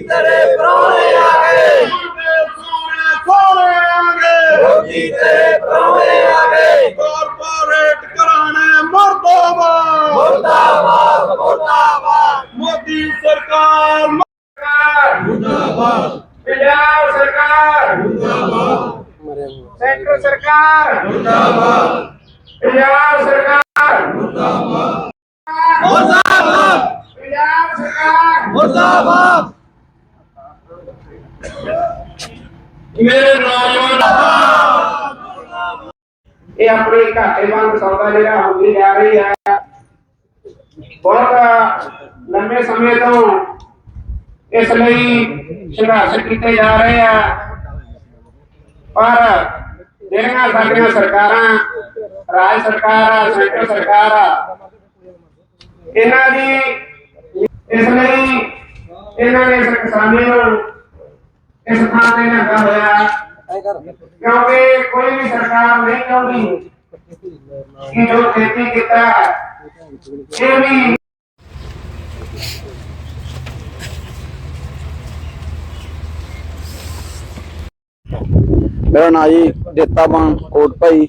ਤੇਰੇ ਪ੍ਰਾਹੁਣੇ ਆ ਗਏ। ਸੋਹਣੇ ਸੋਹਣੇ ਆਗੇ ਮੋਦੀ ਤੇਰੇ ਪ੍ਰਾਹੁਣੇ ਆ ਗਏ। ਕਾਰਪੋਰੇਟ ਘਰਾਣੇ ਮਰਦਾਬਾਦ। ਮੁਰਦਾਬਾਦ ਮੁਰਦਾਬਾਦ। ਮੋਦੀ ਸਰਕਾਰ ਮੁਰਦਾਬਾਦ। ਪੰਜਾਬ ਸਰਕਾਰ। ਮੁਰਦਾਬਾਦ। ਸੈਂਟਰ ਸਰਕਾਰ। ਮੁਰਦਾਬਾਦ। ਪੰਜਾਬ ਸਰਕਾਰ। ਮੁਰਦਾਬਾਦ। ਮੁਰਦਾਬਾਦ। ਪੰਜਾਬ ਸਰਕਾਰ। ਮੁਰਦਾਬਾਦ। ਮੇਰੇ ਨੌਜਵਾਨ ਇਹ ਆਪਣੀ ਘਾਟੇ ਸੌਦਾ ਜਿਹੜਾ ਹੁੰਦੀ ਜਾ ਰਹੀ ਹੈ। ਬਹੁਤ ਲੰਬੇ ਸਮੇਂ ਤੋਂ ਇਸ ਲਈ ਸੰਘਰਸ਼ ਕੀਤੇ ਜਾ ਰਹੇ ਆ। ਪਰ ਜਿਹੜੀਆਂ ਸਾਡੀਆਂ ਸਰਕਾਰਾਂ, ਰਾਜ ਸਰਕਾਰ ਆ, ਸੈਂਟਰ ਸਰਕਾਰ ਆ, ਇਹਨਾਂ ਦੀ ਇਸ ਲਈ ਇਹਨਾਂ ਨੇ ਇਸ ਕਿਸਾਨੀ ਨੂੰ ਇਸ ਥਾਂ ਤੇ ਲੱਗਾ ਹੋਇਆ। ਕਿਉਂਕਿ ਕੋਈ ਵੀ ਸਰਕਾਰ ਨਹੀਂ ਚਾਹੁੰਦੀ ਕਿ ਜੋ ਖੇਤੀ ਕੀਤਾ ਹੈ, ਇਹ ਵੀ ਮੇਰਾ ਨਾਂ ਜੀ ਜੇਤਾਬਾਨ ਕੋਟ ਭਾਈ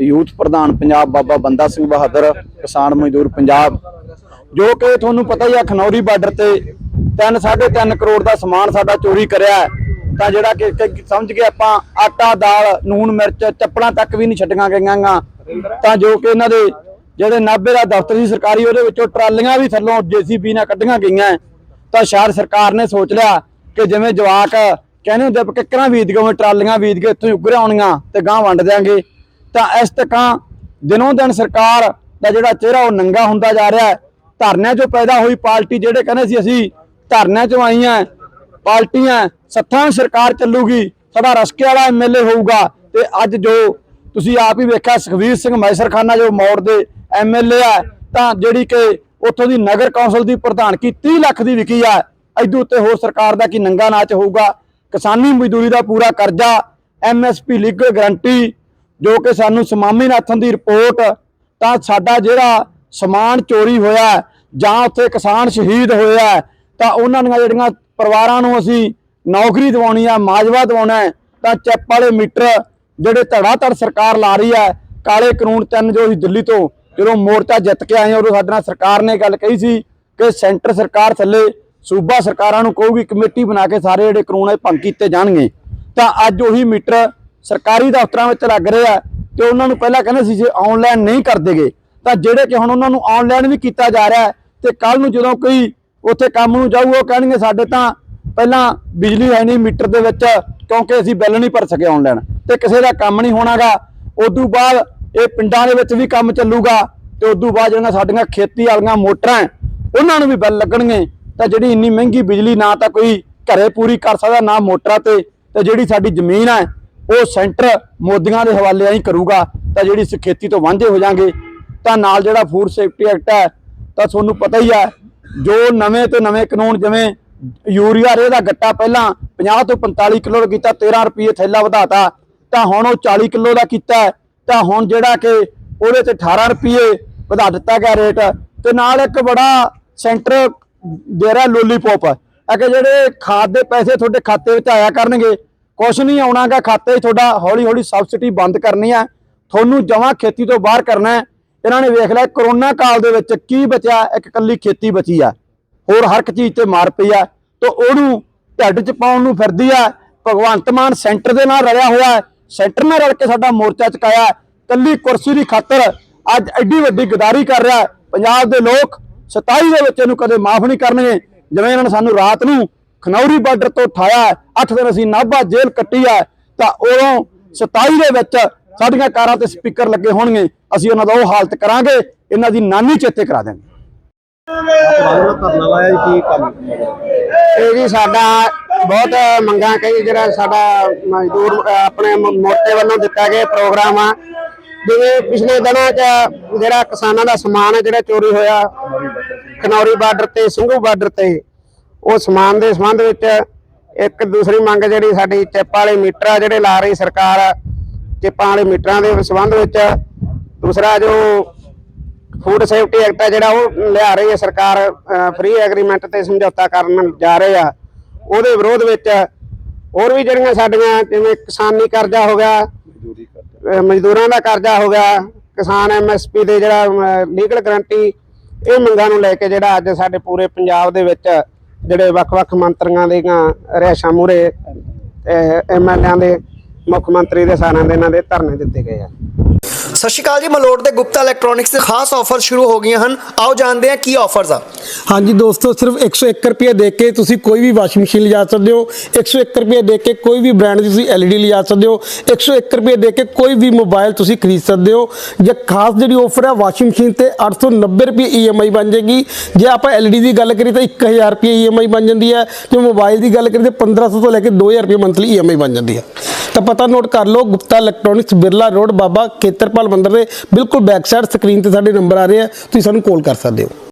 ਯੂਥ ਪ੍ਰਧਾਨ ਪੰਜਾਬ ਬਾਬਾ ਬੰਦਾ ਸਿੰਘ ਬਹਾਦਰ ਕਿਸਾਨ ਮਜ਼ਦੂਰ ਪੰਜਾਬ। ਜੋ ਕਿ ਤੁਹਾਨੂੰ ਪਤਾ ਹੀ ਆ ਖਨੌਰੀ ਬਾਰਡਰ ਤੇ 3 3.5 ਕਰੋੜ ਦਾ ਸਮਾਨ ਸਾਡਾ ਚੋਰੀ ਕਰਿਆ ਤਾਂ ਜਿਹੜਾ ਕਿ ਸਮਝ ਕੇ ਆਪਾਂ, ਆਟਾ, ਦਾਲ ਨੂਨ ਮਿਰਚ, ਚੱਪਲਾਂ ਤੱਕ ਵੀ ਨਹੀਂ ਛੱਡੀਆਂ ਗਈਆਂ ਗਾ। ਤਾਂ ਜੋ ਕਿ ਇਹਨਾਂ ਦੇ ਜਿਹੜੇ ਨਾਭੇ ਦਾ ਦਫ਼ਤਰ ਸੀ ਸਰਕਾਰੀ, ਉਹਦੇ ਵਿੱਚੋਂ ਟਰਾਲੀਆਂ ਵੀ ਥੱਲੋਂ ਜੀਸੀਬੀ ਨਾਲ ਕੱਢੀਆਂ ਗਈਆਂ ਤਾਂ ਸ਼ਾਇਦ ਸਰਕਾਰ ਨੇ ਸੋਚ ਲਿਆ ਕਿ ਜਿਵੇਂ ਜਵਾਕ ਕਹਿੰਦੇ ਹੁੰਦੇ ਕਿੱਕਰਾਂ ਵੀਦ ਗਏ ਟਰਾਲੀਆਂ ਵੀਦ ਕੇ ਇੱਥੋਂ ਹੀ ਉੱਗਰ ਆਉਣੀਆਂ ਤੇ ਗਾਂ ਵੰਡ ਦਿਆਂਗੇ। ਤਾਂ ਇਸ ਤਕਾਂ ਦਿਨੋਂ ਦਿਨ ਸਰਕਾਰ ਦਾ ਜਿਹੜਾ ਚਿਹਰਾ ਉਹ ਨੰਗਾ ਹੁੰਦਾ ਜਾ ਰਿਹਾ ਧਰਨਿਆਂ 'ਚੋਂ ਪੈਦਾ ਹੋਈ ਪਾਰਟੀ ਜਿਹੜੇ ਕਹਿੰਦੇ ਸੀ ਅਸੀਂ ਧਰਨਿਆਂ 'ਚੋਂ ਆਈਆਂ ਪਾਰਟੀਆਂ ਸੱਥਾਂ ਸਰਕਾਰ ਚੱਲੂਗੀ ਸਾਡਾ ਰਸਕੇ ਵਾਲਾ ਐਮਐਲਏ ਹੋਊਗਾ। ਤੇ ਅੱਜ ਜੋ ਤੁਸੀਂ ਆਪ ਹੀ ਵੇਖਿਆ, ਸੁਖਵੀਰ ਸਿੰਘ ਮੈਸਰਖਾਨਾ ਜੋ ਮੌੜ ਦੇ ਐਮਐਲਏ ਆ, ਤਾਂ ਜਿਹੜੀ ਕਿ ਉੱਥੋਂ ਦੀ ਨਗਰ ਕੌਂਸਲ ਦੀ ਪ੍ਰਧਾਨਗੀ 30 ਲੱਖ ਦੀ ਵਿਕੀ ਆ ਐਦੂ ਉੱਤੇ ਹੋਰ ਸਰਕਾਰ ਦਾ ਕੀ ਨੰਗਾ ਨਾਚ ਹੋਊਗਾ? ਕਿਸਾਨੀ ਮਜ਼ਦੂਰੀ ਦਾ ਪੂਰਾ ਕਰਜ਼ਾ ਐਮਐਸਪੀ ਲੀਗਲ ਗਰੰਟੀ, ਜੋ ਕਿ ਸਾਨੂੰ ਸਮਾਮੀਨਾਥਨ ਦੀ ਰਿਪੋਰਟ, ਤਾਂ ਸਾਡਾ ਜਿਹੜਾ ਸਮਾਨ ਚੋਰੀ ਹੋਇਆ, ਜਾਂ ਉੱਥੇ ਕਿਸਾਨ ਸ਼ਹੀਦ ਹੋਇਆ ਤਾਂ ਉਹਨਾਂ ਦੀਆਂ ਜਿਹੜੀਆਂ ਪਰਿਵਾਰਾਂ ਨੂੰ ਅਸੀਂ ਨੌਕਰੀ ਦਿਵਾਉਣੀ ਆ, ਮਾਜਵਾ ਦਿਵਾਉਣਾ ਤਾਂ ਚੈਪ ਵਾਲੇ ਮੀਟਰ ਜਿਹੜੇ ਧੜਾ ਧੜ ਸਰਕਾਰ ਲਾ ਰਹੀ ਹੈ, ਕਾਲੇ ਕਾਨੂੰਨ ਤਿੰਨ ਜੋ ਅਸੀਂ ਦਿੱਲੀ ਤੋਂ, ਜਦੋਂ ਮੋਰਚਾ ਜਿੱਤ ਕੇ ਆਏ ਉਦੋਂ ਸਾਡੇ ਨਾਲ ਸਰਕਾਰ ਨੇ ਗੱਲ ਕਹੀ ਸੀ ਕਿ ਸੈਂਟਰ ਸਰਕਾਰ ਥੱਲੇ ਸੂਬਾ ਸਰਕਾਰਾਂ ਨੂੰ ਕਹੂਗੀ, ਕਮੇਟੀ ਬਣਾ ਕੇ ਸਾਰੇ ਜਿਹੜੇ ਕਾਨੂੰਨ ਇਹ ਭੰਗ ਕੀਤੇ ਜਾਣਗੇ। ਤਾਂ ਅੱਜ ਉਹੀ ਮੀਟਰ ਸਰਕਾਰੀ ਦਫ਼ਤਰਾਂ ਵਿੱਚ ਲੱਗ ਰਹੇ ਆ ਤੇ ਉਹਨਾਂ ਨੂੰ ਪਹਿਲਾਂ ਕਹਿੰਦੇ ਸੀ ਜੇ ਆਨਲਾਈਨ ਨਹੀਂ ਕਰ ਦੇਗੇ, ਤਾਂ ਜਿਹੜੇ ਕਿ ਹੁਣ ਉਹਨਾਂ ਨੂੰ ਆਨਲਾਈਨ ਵੀ ਕੀਤਾ ਜਾ ਰਿਹਾ ਹੈ, ਤੇ ਕੱਲ ਨੂੰ ਜਦੋਂ ਕੋਈ ਉੱਥੇ ਕੰਮ ਨੂੰ ਜਾਊ, ਉਹ ਕਹਿਣਗੇ ਸਾਡੇ ਤਾਂ ਪਹਿਲਾਂ ਬਿਜਲੀ ਹੈ ਨਹੀਂ ਮੀਟਰ ਦੇ ਵਿੱਚ, ਕਿਉਂਕਿ ਅਸੀਂ ਬਿੱਲ ਨਹੀਂ ਭਰ ਸਕੇ ਆਨਲਾਈਨ ਤੇ ਕਿਸੇ ਦਾ ਕੰਮ ਨਹੀਂ ਹੋਣਾਗਾ। ਉਦੋਂ ਬਾਅਦ ਇਹ ਪਿੰਡਾਂ ਦੇ ਵਿੱਚ ਵੀ ਕੰਮ ਚੱਲੂਗਾ, ਤੇ ਉਦੋਂ ਬਾਅਦ ਜਿਹੜੀਆਂ ਸਾਡੀਆਂ ਖੇਤੀ ਵਾਲੀਆਂ ਮੋਟਰਾਂ ਉਹਨਾਂ ਨੂੰ ਵੀ ਬਿੱਲ ਲੱਗਣਗੇ। ਤਾਂ ਜਿਹੜੀ ਇੰਨੀ ਮਹਿੰਗੀ ਬਿਜਲੀ ਨਾ ਤਾਂ ਕੋਈ ਘਰੇ ਪੂਰੀ ਕਰ ਸਕਦਾ, ਨਾ ਮੋਟਰਾਂ ਤੇ। ਤੇ ਜਿਹੜੀ ਸਾਡੀ ਜ਼ਮੀਨ ਹੈ, ਉਹ ਸੈਂਟਰ ਮੋਦੀਆਂ ਦੇ ਹਵਾਲੇ ਹੀ ਕਰੂਗਾ। ਤਾਂ ਜਿਹੜੀ ਅਸੀਂ ਖੇਤੀ ਤੋਂ ਵਾਂਝੇ ਹੋ ਜਾਾਂਗੇ, ਤਾਂ ਨਾਲ ਜਿਹੜਾ ਫੂਡ ਸੇਫਟੀ ਐਕਟ ਹੈ, ਤਾਂ ਤੁਹਾਨੂੰ ਪਤਾ ਹੀ ਹੈ ਜੋ ਨਵੇਂ ਤੋਂ ਨਵੇਂ ਕਾਨੂੰਨ ਜਿਵੇਂ ਯੂਰੀਆ ਰੇ ਦਾ ਗੱਟਾ ਪਹਿਲਾਂ 50 ਤੋਂ 45 ਕਿਲੋ ਦਾ ਕੀਤਾ 13 ਰੁਪਏ ਥੈਲਾ ਵਧਾਤਾ, ਤਾਂ ਹੁਣ ਉਹ 40 ਕਿਲੋ ਦਾ ਕੀਤਾ ਤਾਂ ਹੁਣ ਜਿਹੜਾ ਕਿ ਉਹਦੇ ਤੇ 18 ਰੁਪਏ ਵਧਾ ਦਿੱਤਾ ਗਿਆ ਰੇਟ ਤੇ ਨਾਲ ਇੱਕ ਬੜਾ ਸੈਂਟਰ ਦੇ ਰਿਹਾ ਲੋਲੀਪੌਪ। ਹੈ ਕਿ ਜਿਹੜੇ ਖਾਦ ਦੇ ਪੈਸੇ ਤੁਹਾਡੇ ਖਾਤੇ ਵਿੱਚ ਆਇਆ ਕਰਨਗੇ, ਕੁਛ ਨਹੀਂ ਆਉਣਾਗਾ ਖਾਤੇ 'ਚ, ਤੁਹਾਡਾ ਹੌਲੀ ਹੌਲੀ ਸਬਸਿਡੀ ਬੰਦ ਕਰਨੀ ਹੈ। ਤੁਹਾਨੂੰ ਜਮਾਂ ਖੇਤੀ ਤੋਂ ਬਾਹਰ ਕਰਨਾ ਹੈ। ਇਹਨਾਂ ਨੇ ਵੇਖ ਲਿਆ ਕਰੋਨਾ ਕਾਲ ਦੇ ਵਿੱਚ ਕੀ ਬਚਿਆ, ਇੱਕ ਕੱਲੀ ਖੇਤੀ ਬਚੀ ਆ। ਹੋਰ ਹਰ ਇੱਕ ਚੀਜ਼ ਤੇ ਮਾਰ ਪਈ ਆ। ਤੇ ਉਹਨੂੰ ਢੱਡ 'ਚ ਪਾਉਣ ਨੂੰ ਫਿਰਦੀ ਆ। ਭਗਵੰਤ ਮਾਨ ਸੈਂਟਰ ਦੇ ਨਾਲ ਰਲਿਆ ਹੋਇਆ ਸੈਂਟਰ ਨਾਲ ਰਲ ਕੇ ਸਾਡਾ ਮੋਰਚਾ ਚੁਕਾਇਆ ਹੈ। ਕੱਲੀ ਕੁਰਸੀ ਦੀ ਖਾਤਰ ਅੱਜ ਐਡੀ ਵੱਡੀ ਗਦਾਰੀ ਕਰ ਰਿਹਾ ਪੰਜਾਬ ਦੇ ਲੋਕ 27 ਦੇ ਵਿੱਚ ਇਹਨੂੰ ਕਦੇ ਮਾਫ ਨਹੀਂ ਕਰਨਗੇ। ਜਿਵੇਂ ਇਹਨਾਂ ਨੇ ਸਾਨੂੰ ਰਾਤ ਨੂੰ ਖਨੌਰੀ ਬਾਰਡਰ ਤੋਂ ਉਠਾਇਆ 8 ਦਿਨ ਅਸੀਂ ਨਾਭਾ ਜੇਲ੍ਹ ਕੱਟੀ ਹੈ। ਤਾਂ ਉਦੋਂ 27 ਦੇ ਵਿੱਚ ਸਾਡੀਆਂ ਕਾਰਾਂ ਤੇ ਸਪੀਕਰ ਲੱਗੇ ਹੋਣਗੇ, ਅਸੀਂ ਉਹਨਾਂ ਦਾ ਉਹ ਹਾਲਤ ਕਰਾਂਗੇ, ਇਹਨਾਂ ਦੀ ਨਾਨੀ ਚੇਤੇ ਕਰਾ ਦੇਵਾਂਗੇ ਇਹ ਜੀ ਸਾਡਾ ਬਹੁਤ ਮੰਗਾਂ ਕਈ ਜਿਹੜਾ ਸਾਡਾ ਮਜ਼ਦੂਰ ਆਪਣੇ ਮੋਰਚੇ ਵੱਲੋਂ ਦਿੱਤਾ ਗਿਆ ਪ੍ਰੋਗਰਾਮ ਆ। ਜਿਵੇਂ ਪਿਛਲੇ ਦਿਨਾਂ 'ਚ ਜਿਹੜਾ ਕਿਸਾਨਾਂ ਦਾ ਸਮਾਨ ਹੈ ਜਿਹੜਾ ਚੋਰੀ ਹੋਇਆ, ਖਨੌਰੀ ਬਾਰਡਰ ਤੇ, ਸਿੰਘੂ ਬਾਰਡਰ ਤੇ, ਉਹ ਸਮਾਨ ਦੇ ਸੰਬੰਧ ਵਿੱਚ ਇੱਕ ਦੂਸਰੀ ਮੰਗ ਜਿਹੜੀ ਸਾਡੀ ਚਿੱਪ ਵਾਲੇ ਮੀਟਰ ਆ ਜਿਹੜੇ ਲਾ ਰਹੀ ਸਰਕਾਰ ਚਿੱਪਾਂ ਵਾਲੇ ਮੀਟਰਾਂ ਦੇ ਸੰਬੰਧ ਵਿੱਚ। ਦੂਸਰਾ ਜੋ ਫੂਡ ਸੇਫਟੀ ਐਕਟ ਹੈ ਜਿਹੜਾ ਉਹ ਲਿਆ ਰਹੀ ਹੈ ਸਰਕਾਰ ਫ੍ਰੀ ਐਗਰੀਮੈਂਟ ਤੇ ਸਮਝੌਤਾ ਕਰਨ ਜਾ ਰਹੇ ਆ। ਉਹਦੇ ਵਿਰੋਧ ਵਿੱਚ ਹੋਰ ਵੀ ਜਿਹੜੀਆਂ ਸਾਡੀਆਂ ਜਿਵੇਂ ਕਿਸਾਨੀ ਕਰਜ਼ਾ ਹੋ ਗਿਆ ਮਜ਼ਦੂਰਾਂ ਦਾ ਕਰਜ਼ਾ ਹੋ ਗਿਆ ਕਿਸਾਨ ਐਮਐਸਪੀ ਦੇ ਜਿਹੜਾ ਲੀਗਲ ਗਰੰਟੀ ਇਹ ਮੰਗਾਂ ਨੂੰ ਲੈ ਕੇ ਜਿਹੜਾ ਅੱਜ ਸਾਡੇ ਪੂਰੇ ਪੰਜਾਬ ਦੇ ਵਿੱਚ ਜਿਹੜੇ ਵੱਖ-ਵੱਖ ਮੰਤਰੀਆਂ ਦੀਆਂ ਰਿਹਾਇਸ਼ਾਂ ਮੂਰੇ ਐਮਐਲਏਆਂ ਦੇ ਮੁੱਖ ਮੰਤਰੀ ਦੇ ਸਾਰਿਆਂ ਦੇ ਇਹਨਾਂ ਦੇ ਧਰਨੇ ਦਿੱਤੇ ਗਏ ਆ। ਸਤਿ ਸ਼੍ਰੀ ਅਕਾਲ ਜੀ ਮਲੋਟ ਦੇ ਗੁਪਤਾ ਇਲੈਕਟ੍ਰੋਨਿਕਸ ਦੇ ਖਾਸ ਆਫਰ ਸ਼ੁਰੂ ਹੋ ਗਈਆਂ ਹਨ। ਆਓ ਜਾਣਦੇ ਹਾਂ ਕੀ ਆਫਰਸ ਆ। ਹਾਂਜੀ ਦੋਸਤੋ ਸਿਰਫ 101 ਰੁਪਏ ਦੇ ਕੇ ਤੁਸੀਂ ਕੋਈ ਵੀ ਵਾਸ਼ਿੰਗ ਮਸ਼ੀਨ ਲਿਜਾ ਸਕਦੇ ਹੋ। 101 ਰੁਪਏ ਦੇ ਕੇ ਕੋਈ ਵੀ ਬ੍ਰਾਂਡ ਦੀ ਤੁਸੀਂ LED ਲਿਜਾ ਸਕਦੇ ਹੋ। 101 ਰੁਪਏ ਦੇ ਕੇ ਕੋਈ ਵੀ ਮੋਬਾਈਲ ਤੁਸੀਂ ਖਰੀਦ ਸਕਦੇ ਹੋ। ਜੇ ਖਾਸ ਜਿਹੜੀ ਆਫਰ ਹੈ ਵਾਸ਼ਿੰਗ ਮਸ਼ੀਨ ਤੇ 890 ਰੁਪਏ EMI ਬਣ ਜਾਏਗੀ। ਜੇ ਆਪਾਂ LED ਦੀ ਗੱਲ ਕਰੀਏ ਤਾਂ 1000 ਰੁਪਏ EMI ਬਣ ਜਾਂਦੀ ਹੈ। ਜੇ ਮੋਬਾਈਲ ਦੀ ਗੱਲ ਕਰੀਏ ਤਾਂ 1500 ਤੋਂ ਲੈ ਕੇ 2000 ਰੁਪਏ ਮੰਥਲੀ EMI ਬਣ ਜਾਂਦੀ ਹੈ। ਤਾਂ ਪਤਾ ਨੋਟ ਕਰ ਲਓ, ਗੁਪਤਾ ਇਲੈਕਟ੍ਰੋਨਿਕਸ ਬਿਰਲਾ ਰੋਡ ਬਾਬਾ ਖੇਤਰਪਾਲ ਮੰਦਰ ਦੇ ਬਿਲਕੁਲ ਬੈਕ ਸਾਈਡ ਸਕਰੀਨ ਤੇ ਸਾਡੇ ਨੰਬਰ ਆ ਰਹੇ ਆ, ਤੁਸੀਂ ਸਾਨੂੰ ਕਾਲ ਕਰ ਸਕਦੇ ਹੋ।